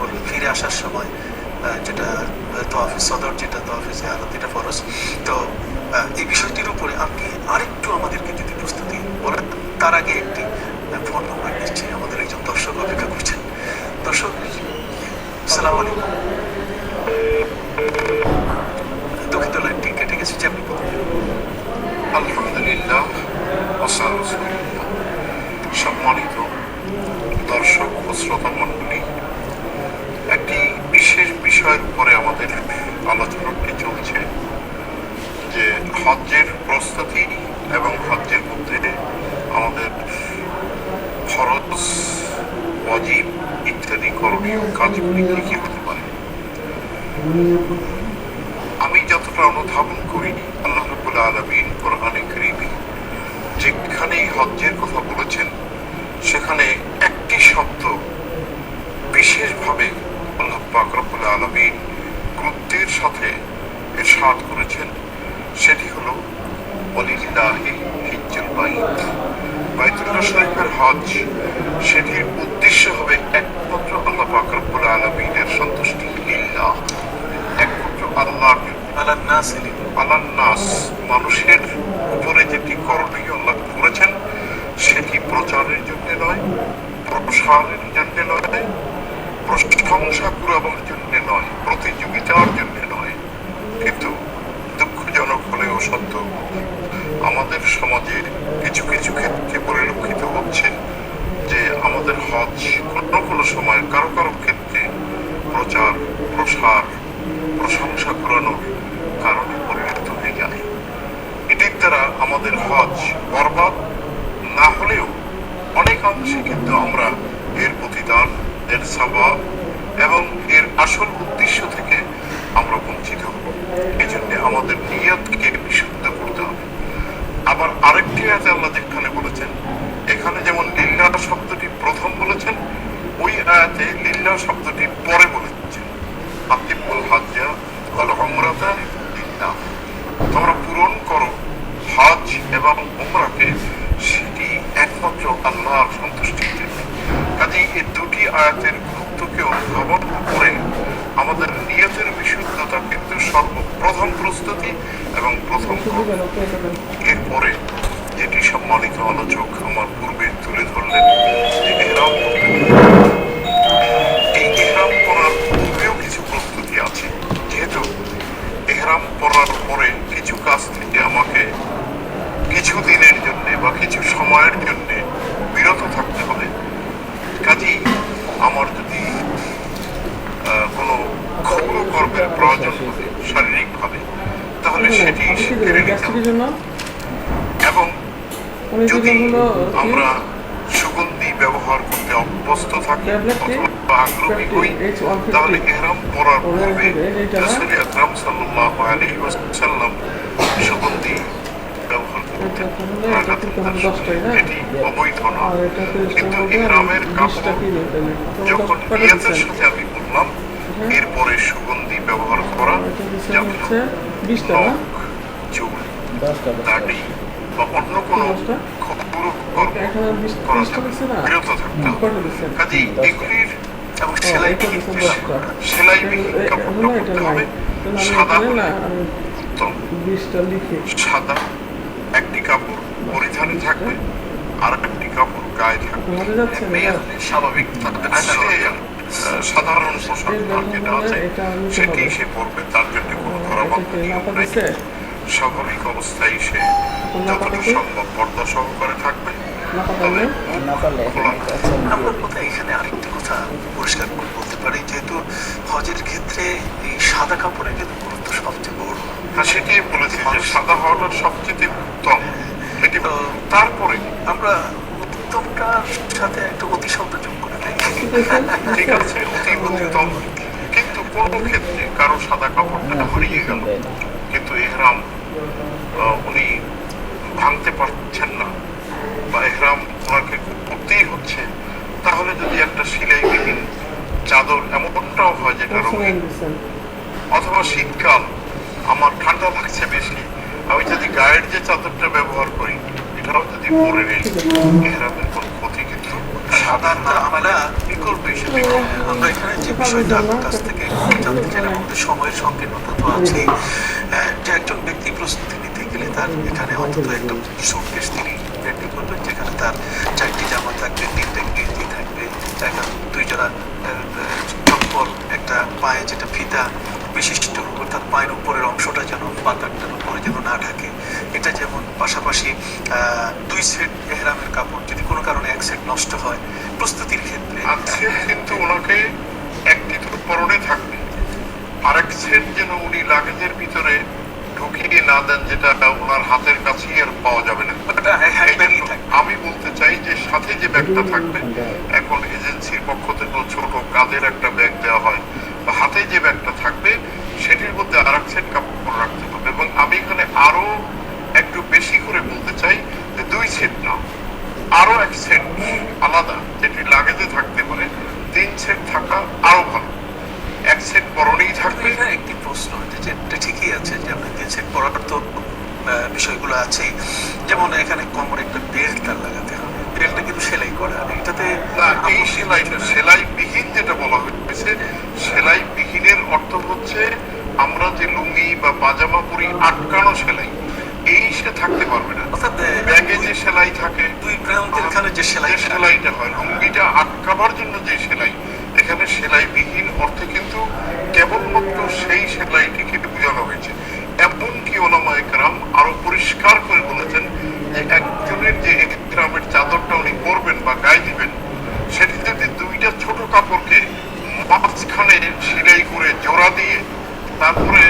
তারপর ফিরে আসার সময় যেটা তহফিজ সদর, যেটা তহফিজ আরত এটা ফরজ। তো এই বিষয়টির উপরে আপনি আরেকটু আমাদেরকে যদি প্রস্তুতি বলেন তার আগে একটি ফোন নাম্বার নিচ্ছি আমাদের একজন দর্শক সালাম আলাইকুম দুঃখিত লাইনটি কেটে গেছে যে আপনি বলুন। আলহামদুলিল্লাহ ওসাল রাসূলুল্লাহ। সম্মানিত দর্শক ও শ্রোতা মণ্ডলী একটি বিশেষ বিষয়ের উপরে আমাদের আলোচনাটি চলছে যে হজ্জের প্রস্তুতি এবং হজ্জের মধ্যে আমাদের ফরজ ওয়াজিব ইত্যাদি করণীয় কাজগুলি আমি যতটা অনুধাবন করি আল্লাহ আলমিন কোরআনে করিমে যেখানেই হজ্জের কথা বলেছেন, সেখানে একটি শব্দ বিশেষভাবে আল্লাহ পাক রব্বুল আলমিন গুরুত্বের সাথে এরশাদ করেছেন। সেটি হলো অলিল্লাহি হিজ্জুল বাইত। বাইতুল্লাহ শরীফের হজ সেটির মানুষের উপরে যেটি করণীয় আল্লাহ করেছেন, সেটি প্রচারের জন্য নয়, প্রসারের জন্য নয়, প্রশংসা কুড়াবার জন্য নয়, প্রতিযোগিতার জন্য নয়। কিন্তু দুঃখজনক হলেও সত্য, আমাদের সমাজে কিছু কিছু ক্ষেত্রে পরিলক্ষিত হচ্ছে যে আমাদের হজ কোনো কোনো সময় কারও কারও ক্ষেত্রে প্রচার, প্রসার, প্রশংসা করানোর কারণে পরিণত হয়ে যায় এটির দ্বারা আমাদের হজ বরবাদ না হলেও অনেকাংশে কিন্তু আমরা এর প্রতিদান, এর স্বভাব এবং এর আসল উদ্দেশ্য থেকে আমরা বঞ্চিত হব এই জন্য আমাদের নিয়তকে বিশুদ্ধ করতে হবে আবার আরেকটি আয়াতে আল্লাহ যেখানে বলেছেন এখানে যেমন লিল্লা শব্দটি প্রথম বলেছেন ওই আয়াতে লিল্লা শব্দটি পরে বলেছেন আতিবুল হাজ্জা ওয়াল উমরাতা লিল্লাহ তোমরা পূরণ করো হজ এবং উমরাকে সেটি একমাত্র আল্লাহর সন্তুষ্টির জন্য কাজেই এই দুটি আয়াতের গুরুত্বকে অনুধাবন করে আমাদের নিয়তের বিশুদ্ধতা কিন্তু সর্বপ্রথম প্রস্তুতি এবং প্রথম। এরপরে যেটি সম্মানিত আলোচক আমার পূর্বে তুলে ধরলেন এহরাম এই এহরাম করার পূর্বেও কিছু প্রস্তুতি আছে যেহেতু এহরাম পরার পরে কিছু কাজ থেকে আমাকে কিছু দিনের জন্য বা কিছু সময়ের জন্য বিরত থাকতে হবে কাজেই আমার যদি কোনো ক্ষৌর কর্মের প্রয়োজন হবে তাহলে সেটি কেড়ে নিতে এবং যদি আমরা সুগন্ধি ব্যবহার করতে অভ্যস্ত থাকি অথবা আগ্রহী হই তাহলে ইহরাম পরার পূর্বে রাসূল আকরাম সাল্লাল্লাহু আলাইহি ওয়াসাল্লাম সুগন্ধি ব্যবহার করতেন। এটা কিন্তু হলো দশটাই না? এটি অবৈধ না। আর এটা তিরিশ কিন্তু ইহরামের কাপড় যখন সাথে আমি বললাম এরপরে সুগন্ধি ব্যবহার করা যাবে না। বিশটা না? নখ চুল দাড়ি বা অন্য কোনো বিশ কাজেই এগুলির এবং সেলাই এ- কাপড়টা নাই। হবে সাদা। উত্তম সাদা একটি কাপড় পরিধানে থাকবে আর একটি কাপড় গায়ে থাকবে। স্বাভাবিক। সাধারণ পোশাক যেটা আছে সেটি সে পরবে তার জন্য কোনো ধরা নিয়ম নেই। স্বাভাবিক অবস্থায় সে দিছে? সম্ভব পর্দা সহকারে থাকবে। তবে আমরা কোথায় এখানে আরেকটি কথা পরিষ্কার করে বলতে পারি যেহেতু হজের ক্ষেত্রে এই সাদা কাপড়ের কিন্তু গুরুত্ব সবচেয়ে বড়। হ্যাঁ সেটি বলেছি যে সাদা হওয়াটা সবচেয়ে উত্তম। এটি তারপরে আমরা উত্তমটার সাথে একটা অতি দেই ঠিক আছে অতি উত্তম কিন্তু কোন ক্ষেত্রে কারও সাদা কাপড়টা হারিয়ে গেল কিন্তু এহরাম উনি ভাঙতে পারছেন না বা এহরাম ওনাকে করতেই হচ্ছে তাহলে যদি একটা সিলাইবিহীন চাদর এমনটাও হয় যেটা রঙিন অথবা শীতকাল আমার ঠান্ডা লাগছে বেশি আমি যদি গায়ের যে চাদরটা ব্যবহার করি এটাও যদি পরে নেই এহরামের কোনো ক্ষতি কিন্তু সাধারণ তারা আমরা আমরা এখানে যে বিষয়টা আপনার কাছ থেকে জানতে চাইলাম আমাদের সময়ের সংকীর্ণতা তো আছেই যে একজন ব্যক্তি প্রস্তুতি নিতে গেলে তার এখানে অন্তত একটা সুটকেস তিনি রেডি করবেন যেখানে তার চারটি জামা থাকবে তিনটে গেঞ্জি থাকবে দুই জোড়া চপ্পল একটা পায়ে যেটা ফিতা বিশিষ্ট পায়ের উপরের অংশটা যেন পাতাটার উপরে যেন না ঢাকে। এটা যেমন পাশাপাশি দুই সেট এহরামের কাপড় যদি কোনো কারণে এক সেট নষ্ট হয় প্রস্তুতির ক্ষেত্রে। আজকে কিন্তু ওনাকে একটি পরনে থাকবে। আরেক সেট যেন উনি লাগেজের ভিতরে ঢুকিয়ে না দেন যেটা ওনার হাতের কাছেই আর পাওয়া যাবে না। আমি বলতে চাই যে সাথে যে ব্যাগটা থাকবে এখন এজেন্সির পক্ষ থেকে ছোট কাঁধের একটা ব্যাগ দেওয়া হয় বা হাতে যে ব্যাগটা থাকবে সেটির মধ্যে আর এক সেট কাপড় রাখতে হবে এবং আমি এখানে আরও একটু বেশি করে বলতে চাই যে দুই সেট না আরও এক সেট আলাদা যেটি লাগেজে থাকতে পারে তিন সেট থাকা আরও ভালো এক সেট পরনেই থাকবে এখানে একটি প্রশ্ন যে যেটা ঠিকই আছে যে আপনি তিন সেট পড়ার তো আহ, বিষয়গুলো আছেই যেমন এখানে কোমরে একটা বেল্ট তার লাগাতে হবে বেল্টটা কিন্তু সেলাই করা এটাতে না এই সেলাইটা সেলাই বিহীন যেটা বলা হয়েছে সেলাই বিহীনের অর্থ হচ্ছে আমরা যে লুঙ্গি বা পাজামা পরি আটকানো সেলাই এই সে থাকতে পারবে না অর্থাৎ আহ, ব্যাগে যে সেলাই থাকে দুই প্রান্তের এখানে যে সেলাই যে সেলাইটা হয় লুঙ্গিটা আটকাবার জন্য যে সেলাই এখানে সেলাই বিহীন অর্থে কিন্তু কেবলমাত্র সেই সেলাইটিকে বোঝানো হয়েছে এমনকি ওলামা একরাম আরও পরিষ্কার করে বলেছেন যে একজনের যে একরামের চাদরটা উনি পরবেন বা গায়ে দিবেন সেটি যদি দুইটা ছোট কাপড়কে মাঝখানে সেলাই করে জোড়া দিয়ে তারপরে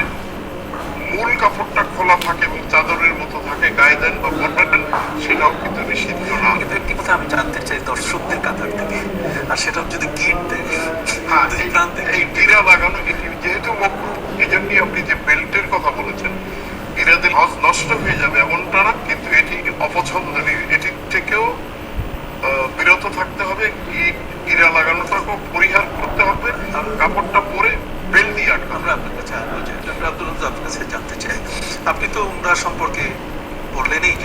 মূল কাপড়টা খোলা থাকে এবং চাদরের মতো থাকে গায়ে দেন বা পরেন সেটাও কিন্তু নিষিদ্ধ না কথা আমি জানতে চাই দর্শকদের কাতার থেকে। আর সেটা যদি গিট দেয় হ্যাঁ এই- গিরা লাগানো যেহেতু মকরু এই জন্যই আপনি যে বেল্টের কথা বলেছেন গিরা দিলে হজ নষ্ট হয়ে যাবে এমনটা না কিন্তু এটি অপছন্দনীয়। এটির থেকেও বিরত থাকতে হবে গি- গিরা লাগানোটাকেও পরিহার করতে হবে কাপড়টা পরে বেল্ট দিয়ে আটকানো আমরা আপনার কাছে যে আব্দুল আপনার কাছে জানতে চাই। আপনি তো উমরা সম্পর্কে আহ,